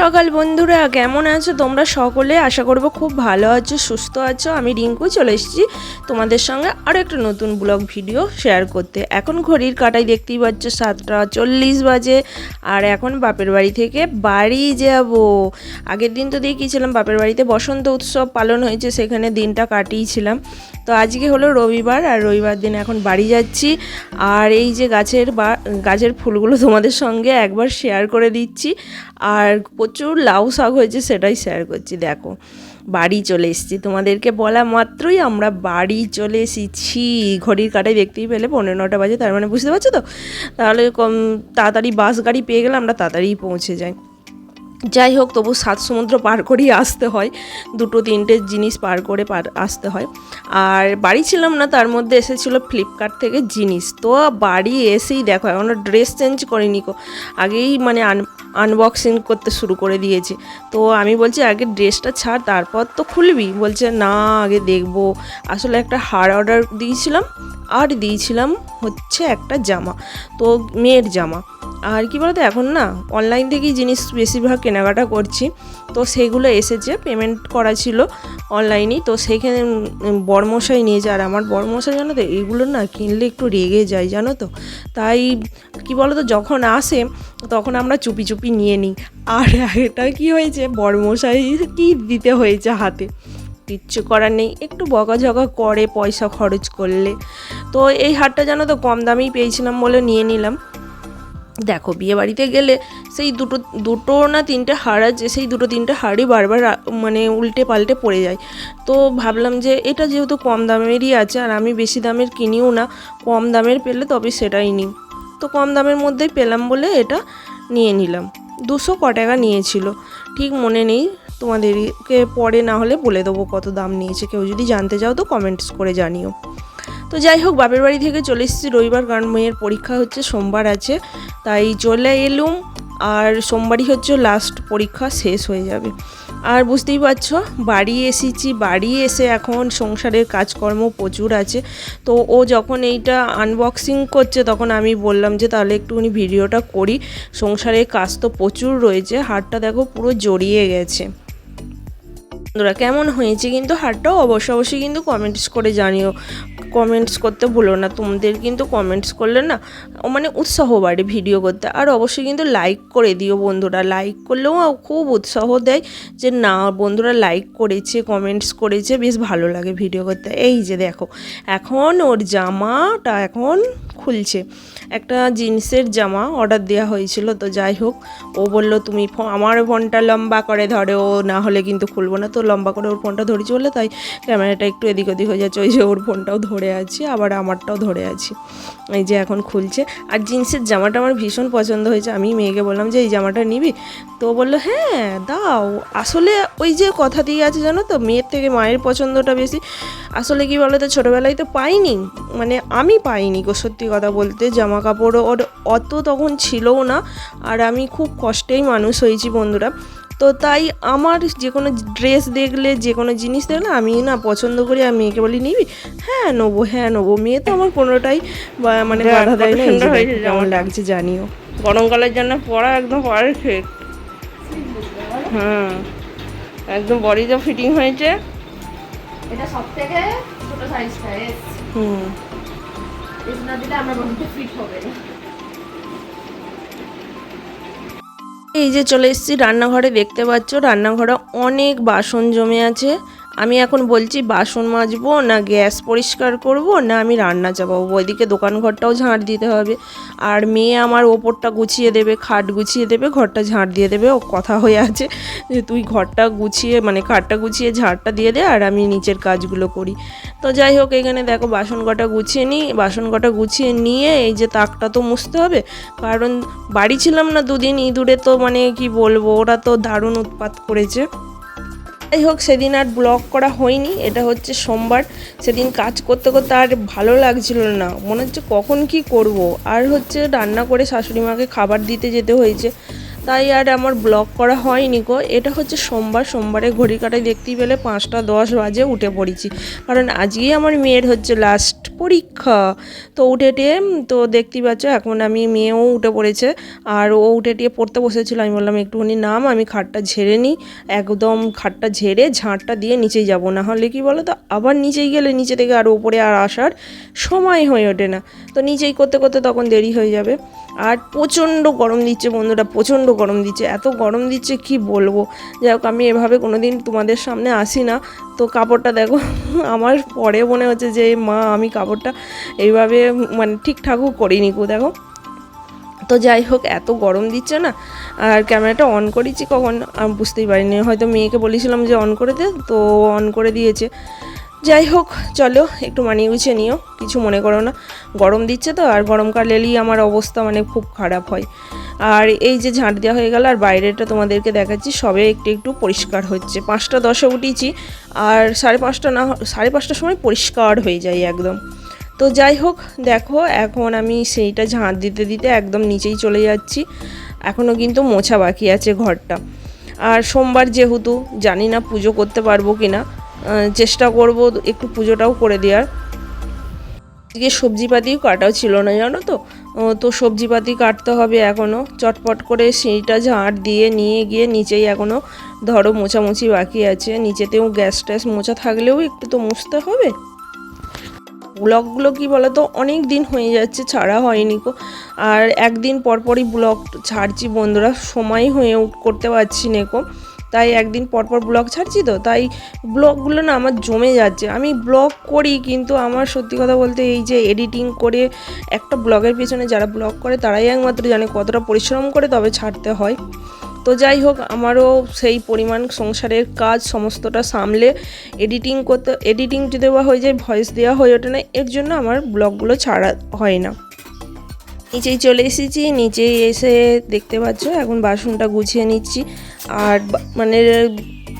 সকাল বন্ধুরা, কেমন আছো? তোমরা সকলে আশা করব খুব ভালো আছো, সুস্থ আছো। আমি রিঙ্কু, চলে এসেছি তোমাদের সঙ্গে আরও একটা নতুন ব্লগ ভিডিও শেয়ার করতে। এখন ঘড়ির কাটাই দেখতেই পাচ্ছ, সাতটা চল্লিশ বাজে, আর এখন বাপের বাড়ি থেকে বাড়ি যাব। আগের দিন তো দেখিয়েছিলাম, বাপের বাড়িতে বসন্ত উৎসব পালন হয়েছে, সেখানে দিনটা কাটিয়েছিলাম। তো আজকে হলো রবিবার, আর রবিবার দিন এখন বাড়ি যাচ্ছি। আর এই যে গাছের বা, গাছের ফুলগুলো তোমাদের সঙ্গে একবার শেয়ার করে দিচ্ছি। আর প্রচুর লাউ শাক হয়েছে সেটাই শেয়ার করছি, দেখো। বাড়ি চলে এসেছি। তোমাদেরকে বলা মাত্রই আমরা বাড়ি চলে এসেছি। ঘড়ির কাটায় দেখতেই পেলে পনেরো নটা বাজে, তার মানে বুঝতে পারছ তো? তাহলে কম তাড়াতাড়ি বাস গাড়ি পেয়ে গেলে আমরা তাড়াতাড়ি পৌঁছে যাই। যাই হোক, তবু সাত সমুদ্র পার করেই আসতে হয়। দুটো তিনটে জিনিস পার করে পার আসতে হয়। আর বাড়ি ছিলাম না, তার মধ্যে এসেছিল ফ্লিপকার্ট থেকে জিনিস। তো বাড়ি এসেই দেখো এখনও ড্রেস চেঞ্জ করিনি কো, আগেই মানে আন আনবক্সিং করতে শুরু করে দিয়েছে। তো আমি বলছি, আগে ড্রেসটা ছাড়, তারপর তো খুলবি। বলছে, না, আগে দেখব। আসলে একটা হার অর্ডার দিয়েছিলাম, আর দিয়েছিলাম হচ্ছে একটা জামা, তো মেয়ের জামা। আর কি বলতো, এখন না অনলাইন থেকেই জিনিস বেশিরভাগ কেনাকাটা করছি। তো সেগুলো এসেছে পেমেন্ট করা ছিল অনলাইনেই তো সেইখানে বড়মশাই যায়। আর আমার বড়মশাই জানো তো, এগুলো না কিনলে একটু রেগে যায়, জানো তো। তাই কি বলতো, যখন আসে, তখন আমরা চুপি চুপি নিয়ে নিই। আর এটা কি হয়েছে বড়মশাই কি দিতে হয়েছে হাতে? কিচ্ছু করার নেই। একটু বকাঝকা করে পয়সা খরচ করলে। তো এই হারটা জানো তো, কম দামেই পেয়েছিলাম বলে নিয়ে নিলাম। দেখো, বিয়ে বাড়িতে গেলে সেই দুটো দুটো না তিনটে হার আছে, সেই দুটো তিনটে হারই বারবার মানে উল্টে পাল্টে পড়ে যায়। তো ভাবলাম যে এটা যেহেতু কম দামেরই আছে, আর আমি বেশি দামের কিনিও না, কম দামের পেলে তবে সেটাই নিই। তো কম দামের মধ্যেই পেলাম বলে এটা নিয়ে নিলাম। দুশো ক টাকা নিয়েছিল। ঠিক মনে নেই, তোমাদেরকে পরে না হলে বলে দেবো কত দাম নিয়েছে। কেউ যদি জানতে চাও তো কমেন্টস করে জানিও। তো যাই হোক, বাপের বাড়ি থেকে চলে এসেছি। রবিবার কারণ মেয়ের পরীক্ষা হচ্ছে, সোমবার আছে। তাই চলে এলুম আর সোমবারই হচ্ছে লাস্ট পরীক্ষা শেষ হয়ে যাবে। আর বুঝতেই পারছ, বাড়ি এসেছি, বাড়ি এসে এখন সংসারের কাজকর্ম প্রচুর আছে। তো ও যখন এইটা আনবক্সিং করছে, তখন আমি বললাম যে, তাহলে একটুখানি ভিডিওটা করি। সংসারের কাজ তো প্রচুর রয়েছে হাটটা দেখো পুরো জড়িয়ে গেছে। বন্ধুরা, কেমন হয়েছে? কিন্তু হারটাও অবশ্য অবশ্যই কিন্তু কমেন্টস করে জানিও। কমেন্টস করতে ভুলো না, তোমাদের কিন্তু কমেন্টস করলে না মানে উৎসাহ বাড়ে ভিডিও করতে। আর অবশ্যই কিন্তু লাইক করে দিও বন্ধুরা লাইক করলেও খুব উৎসাহ দেয় যে না, বন্ধুরা লাইক করেছে কমেন্টস করেছে, বেশ ভালো লাগে ভিডিও করতে। এই যে দেখো, এখন ওর জামাটা এখন খুলছে। একটা জিন্সের জামা অর্ডার দেওয়া হয়েছিল, তো যাই হোক, ও বলল, তুমি আমার ফোনটা লম্বা করে ধরে ও না হলে কিন্তু খুলবো না। তো লম্বা করে ওর ফোনটা ধরেছি বলে তাই ক্যামেরাটা একটু এদিক ওদিক হয়ে যাচ্ছে, ওই যে ওর ফোনটাও ধরে আছি, আবার আমারটাও ধরে আছি। এই যে এখন খুলছে। আর জিন্সের জামাটা আমার ভীষণ পছন্দ হয়েছে। আমি মেয়েকে বললাম যে, এই জামাটা নিবি? তো বলল হ্যাঁ দাও। আসলে ওই যে কথা দিয়ে আছে জানো তো, মেয়ের থেকে মায়ের পছন্দটা বেশি। আসলে কি বলো তো ছোটোবেলায় তো পাইনি। মানে আমি পাইনি গো, সত্যি কথা বলতে। জামা কাপড় ওর অত তখন ছিলও না। আর আমি খুব কষ্টেই মানুষ হয়েছি বন্ধুরা। তো তাই আমার যে কোনো ড্রেস দেখলে যে কোনো জিনিস দেখলে আমি না পছন্দ করি আমি মেয়েকে বলি নিবি? হ্যাঁ নেব হ্যাঁ নেব। মেয়ে তো আমার কোনোটাই বা- মানে বাধা দেয় না কেমন লাগছে জানিও। গরমকালের জন্য পরা একদম পারফেক্ট হুম একদম বডিতে ফিটিং হয়েছে। এটা সব থেকে ছোট সাইজটা হুম। না দিলে আমার বডিতে ফিট হবে না। এই যে চলে এসেছি রান্নাঘরে দেখতে পাচ্ছ রান্নাঘরে অনেক বাসন জমে আছে। আমি এখন বলছি বাসন মাজবো না গ্যাস পরিষ্কার করব, না আমি রান্না চাপাবো। ওইদিকে দোকান ঘরটাও ঝাঁট দিতে হবে। আর মেয়ে আমার ওপরটা গুছিয়ে দেবে, খাট গুছিয়ে দেবে, ঘরটা ঝাঁট দিয়ে দেবে। ও কথা হয়ে আছে যে তুই ঘরটা গুছিয়ে মানে খাটটা গুছিয়ে ঝাড়টা দিয়ে দে আর আমি নিচের কাজগুলো করি। তো যাই হোক, এখানে দেখো বাসন কটা গুছিয়ে নিই। বাসন কটা গুছিয়ে নিয়ে এই যে তাকটা তো মুছতে হবে। কারণ বাড়ি ছিলাম না দুদিন, ইঁদুরে তো মানে কি বলব, ওরা তো দারুণ উৎপাত করেছে। যাই হোক, সেদিন আর ব্লগ করা হয়নি। এটা হচ্ছে সোমবার। সেদিন কাজ করতে করতে আর ভালো লাগছিল না। মনে হচ্ছে কখন কি করব? আর হচ্ছে রান্না করে শাশুড়ি মাকে খাবার দিতে যেতে হয়েছে। তাই আর আমার ব্লগ করা হয়নি গো। এটা হচ্ছে সোমবার। সোমবারে ঘড়ি কাটায় দেখতেই পেলে পাঁচটা দশ বাজে উঠে পড়েছি। কারণ আজকেই আমার মেয়ের হচ্ছে লাস্ট পরীক্ষা। তো উঠে টেয়ে তো দেখতেই পাচ্ছ এখন আমি মেয়েও উঠে পড়েছে। আর ও উঠে টিয়ে পড়তে বসেছিল। আমি বললাম, একটুখানি নাম, আমি খাটটা ঝেড়ে নিই। একদম খাটটা ঝেড়ে ঝাঁটটা দিয়ে নিচেই যাব। না হলে কি বলো তো আবার নিচেই গেলে নিচে থেকে আর ওপরে আর আসার সময় হয়ে ওঠে না। তো নিচেই করতে করতে তখন দেরি হয়ে যাবে। আর প্রচণ্ড গরম দিচ্ছে বন্ধুরা, প্রচণ্ড গরম দিচ্ছে। এত গরম দিচ্ছে, কি বলব? যাই হোক, আমি এভাবে কোনো দিন তোমাদের সামনে আসি না। তো কাপড়টা দেখো, আমার পরে মনে হচ্ছে যে, মা, আমি কাপড়টা এইভাবে মানে ঠিকঠাকও করিনি কো দেখো। তো যাই হোক, এত গরম দিচ্ছে না, আর ক্যামেরাটা অন করেছি কখন? আমি বুঝতেই পারিনি। হয়তো মেয়েকে বলেছিলাম যে অন করে দে, তো অন করে দিয়েছে। যাই হোক, চলো, একটু মানিয়ে গুছিয়ে নিও, কিছু মনে করো না। গরম দিচ্ছে তো, আর গরমকাল এলেই আমার অবস্থা মানে খুব খারাপ হয়। আর এই যে ঝাঁট দেওয়া হয়ে গেল, আর বাইরেটা তোমাদেরকে দেখাচ্ছি, সবে একটু একটু পরিষ্কার হচ্ছে। পাঁচটা, দশে উঠেছি, আর সাড়ে পাঁচটা না, সাড়ে পাঁচটার সময় পরিষ্কার হয়ে যায় একদম। তো যাই হোক, দেখো, এখন আমি সেইটা ঝাঁট দিতে দিতে একদম নিচেই চলে যাচ্ছি। এখনও কিন্তু মোছা বাকি আছে ঘরটা। আর সোমবার যেহেতু, জানি না পুজো করতে পারব কি না চেষ্টা করব একটু পুজোটাও করে দেওয়ার। আজকে সবজিপাতিও কাটাও ছিল না, জানো তো? তো সবজিপাতি কাটতে হবে এখনও চটপট করে সেইটা ঝাঁট দিয়ে নিয়ে গিয়ে নিচেই এখনও ধরো মোছামুছি বাকি আছে। নিচেতেও গ্যাস ট্যাস মোছা থাকলেও একটু তো মুছতে হবে। ব্লগগুলো কি বলতো? অনেক দিন হয়ে যাচ্ছে, ছাড়া হয়নি কো আর একদিন পরপরই ব্লগ ছাড়ছি বন্ধুরা, সময় হয়ে করতে পারছি নেকো তাই একদিন পরপর ব্লগ ছাড়ছি তো, তাই ব্লগগুলো না আমার জমে যাচ্ছে। আমি ব্লগ করি, কিন্তু আমার সত্যি কথা বলতে এই যে এডিটিং করে একটা ব্লগের পেছনে যারা ব্লগ করে, তারাই একমাত্র জানে কতটা পরিশ্রম করে তবে ছাড়তে হয়। তো যাই হোক, আমারও সেই পরিমাণ সংসারের কাজ সমস্তটা সামলে এডিটিং করতে এডিটিং যদি দেওয়া হয়ে যায় ভয়েস দেওয়া হয়ে ওঠে না, এর জন্য আমার ব্লগগুলো ছাড়া হয় না। নিচেই চলে এসেছি, নিচেই এসে দেখতে পাচ্ছ, এখন বাসনটা গুছিয়ে নিচ্ছি। আর মানে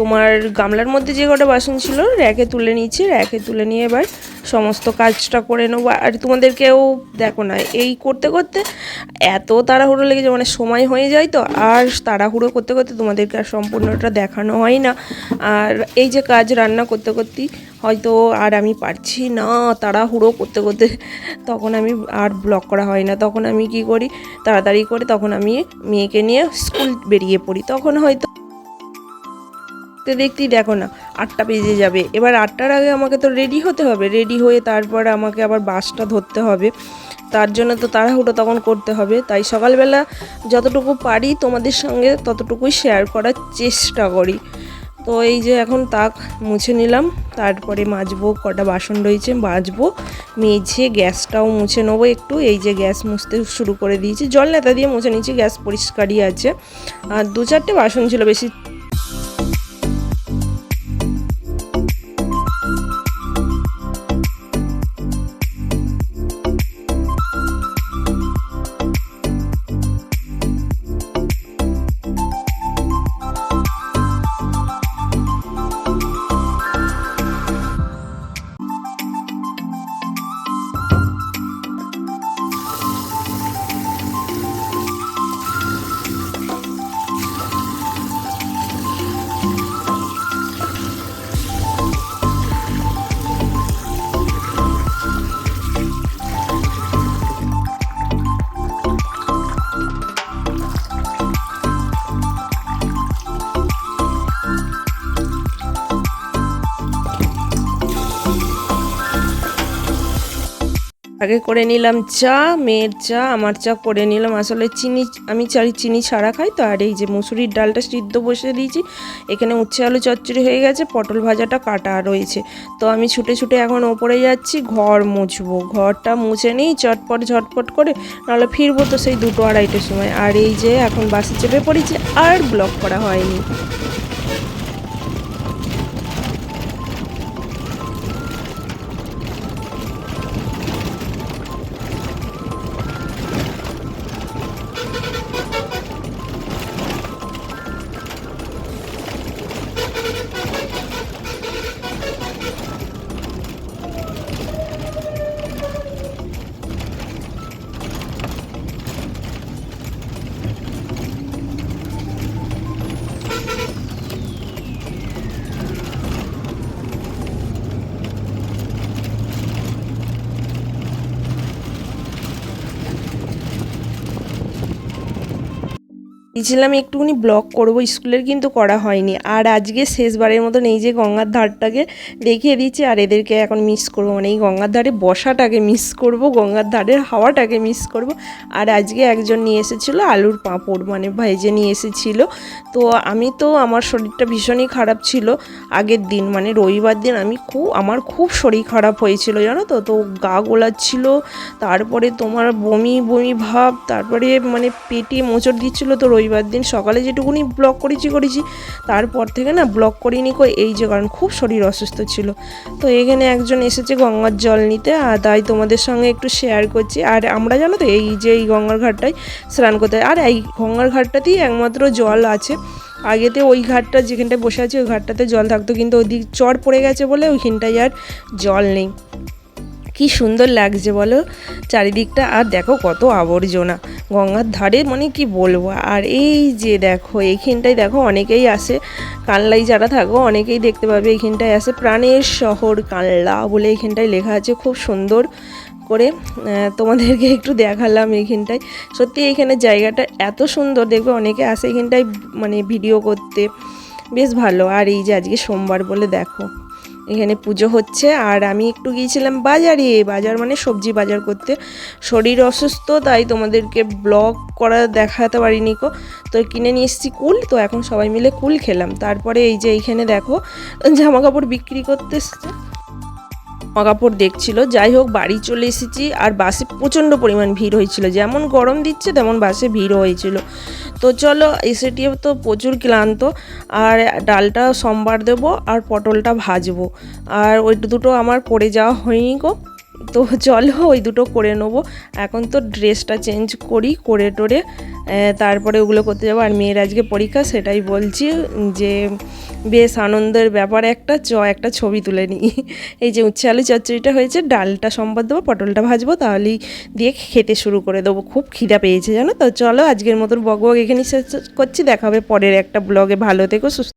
তোমার গামলার মধ্যে যে কটা বাসন ছিল, র্যাকে তুলে নিচ্ছি র্যাকে তুলে নিয়ে এবার সমস্ত কাজটা করে নেব। আর তোমাদেরকেও দেখো না, এই করতে করতে এত তাড়াহুড়ো লেগে যায় মানে সময় হয়ে যায় তো, আর তাড়াহুড়ো করতে করতে তোমাদেরকে আর সম্পূর্ণটা দেখানো হয় না। আর এই যে কাজ রান্না করতে করতেই হয়তো আর আমি পারছি না তাড়াহুড়ো করতে করতে, তখন আমি আর ব্লক করা হয় না। তখন আমি কি করি, তাড়াতাড়ি করে তখন আমি মেয়েকে নিয়ে স্কুল বেরিয়ে পড়ি। তখন হয়তো দেখতে দেখতেই দেখো না, আটটা বেজে যাবে। এবার আটটার আগে আমাকে তো রেডি হতে হবে। রেডি হয়ে তারপর আমাকে আবার বাসটা ধরতে হবে। তার জন্য তো তাড়াহুড়ো তখন করতে হবে। তাই সকালবেলা যতটুকু পারি তোমাদের সঙ্গে ততটুকুই শেয়ার করার চেষ্টা করি। তো এই যে এখন তাক মুছে নিলাম। তারপরে মাজবো, কটা বাসন রয়েছে, মাজবো। মেঝে গ্যাসটাও মুছে নেব একটু। এই যে গ্যাস মুছতে শুরু করে দিয়েছি। জল নেতা দিয়ে মুছে নিয়েছি, গ্যাস পরিষ্কারই আছে। আর দু চারটে বাসন ছিল, বেশি আগে করে নিলাম চা, মেয়ের চা, আমার চা করে নিলাম। আসলে চিনি, আমি চাই চিনি ছাড়া খাই তো, আর এই যে মুসুরির ডালটা সিদ্ধ বসে দিয়েছি, এখানে উচ্ছে আলু চচ্চড়ি হয়ে গেছে, পটল ভাজাটা কাটা রয়েছে। তো আমি ছুটে ছুটে এখন ওপরে যাচ্ছি, ঘর মুছবো। ঘরটা মুছে নিই, চটপট ঝটপট করে, নাহলে ফিরবো তো সেই দুটো আড়াইটের সময়। আর এই যে এখন বাসে চেপে পড়েছি, আর ব্লক করা হয়নি। গেছিলাম একটুখানি ব্লগ করব। স্কুলের কিন্তু করা হয়নি। আর আজকে শেষবারের মতন এই যে গঙ্গার ধারটাকে দেখিয়ে দিচ্ছি আর এদেরকে এখন মিস করব। মানে এই গঙ্গার ধারে বসাটাকে মিস করব, গঙ্গার ধারের হাওয়াটাকে মিস করব। আর আজকে একজন নিয়ে এসেছিল আলুর পাঁপড় মানে ভেজে নিয়ে এসেছিল। তো আমি তো, আমার শরীরটা ভীষণই খারাপ ছিল আগের দিন। মানে রবিবার দিন আমি খুব, আমার খুব শরীর খারাপ হয়েছিল, জানো তো? তো গা গোলাচ্ছিল, তারপরে তোমার বমি বমি ভাব, তারপরে মানে পেটে মোচড় দিচ্ছিল, তো রবিবার দিন সকালে যেটুকুনি ব্লক করেছি করেছি, তারপর থেকে না ব্লক করিনি কই, এই যে কারণ খুব শরীর অসুস্থ ছিল। তো এখানে একজন এসেছে গঙ্গার জল নিতে, আর তাই তোমাদের সঙ্গে একটু শেয়ার করছি। আর আমরা জানো তো, এই যে এই গঙ্গার ঘাটটায় স্নান করতে আর এই গঙ্গার ঘাটটাতেই একমাত্র জল আছে। আগেতে ওই ঘাটটা যেখানটায় বসে আছে, ওই ঘাটটাতে জল থাকতো, কিন্তু ওই দিক চর পড়ে গেছে বলে ওইখানটায় আর জল নেই। কি সুন্দর লাগছে বলো? চারিদিকটা, আর দেখো কত আবর্জনা। গঙ্গার ধারে মানে কি বলব? আর এই যে দেখো এইখানটায় দেখো অনেকেই আসে। কানলাই যারা থাকো, অনেকেই দেখতে পাবে এইখানটায় আসে। প্রাণের শহর কানলা বলে এইখানটায় লেখা আছে, খুব সুন্দর করে। তোমাদেরকে একটু দেখালাম এইখানটায় সত্যি এইখানে জায়গাটা এত সুন্দর, দেখবে অনেকে আসে এইখানটায় মানে ভিডিও করতে। বেশ ভালো। আর এই যে আজকে সোমবার বলে দেখো। এখানে পুজো হচ্ছে। আর আমি একটু গিয়েছিলাম বাজারে। বাজার মানে সবজি বাজার করতে। শরীর অসুস্থ, তাই তোমাদেরকে ব্লগ করা দেখাতে পারিনি কো তো কিনে নিয়ে এসেছি কুল। তো এখন সবাই মিলে কুল খেলাম। তারপরে এই যে এইখানে দেখো জামা কাপড় বিক্রি করতে কাপড় দেখছিল। যাই হোক, বাড়ি চলে এসেছি আর বাসে প্রচণ্ড পরিমাণ ভিড় হয়েছিল। যেমন গরম দিচ্ছে, তেমন বাসে ভিড় হয়েছিল। তো চলো এসেটিও তো প্রচুর ক্লান্ত। আর ডালটা সোমবার দেবো আর পটলটা ভাজবো। আর ওই দুটো আমার করে যাওয়া হয়নি গো। তো চলো ওই দুটো করে নেব। এখন তো ড্রেসটা চেঞ্জ করি, করে টোরে তারপরে ওগুলো করতে যাব। আর মেয়ের আজকে পরীক্ষা, সেটাই বলছি যে বেশ আনন্দের ব্যাপার একটা, চ, একটা ছবি তুলে নিই। এই যে উচ্ছে আলু চচ্চড়িটা হয়েছে, ডালটা সম্বাদ দেবো, পটলটা ভাজবো, তাহলেই দিয়ে খেতে শুরু করে দেবো। খুব খিদা পেয়েছে, জানো তো? চলো আজকের মতন বক শেষ করছি, দেখা হবে পরের একটা ব্লগে। ভালো থেকো, সুস্থ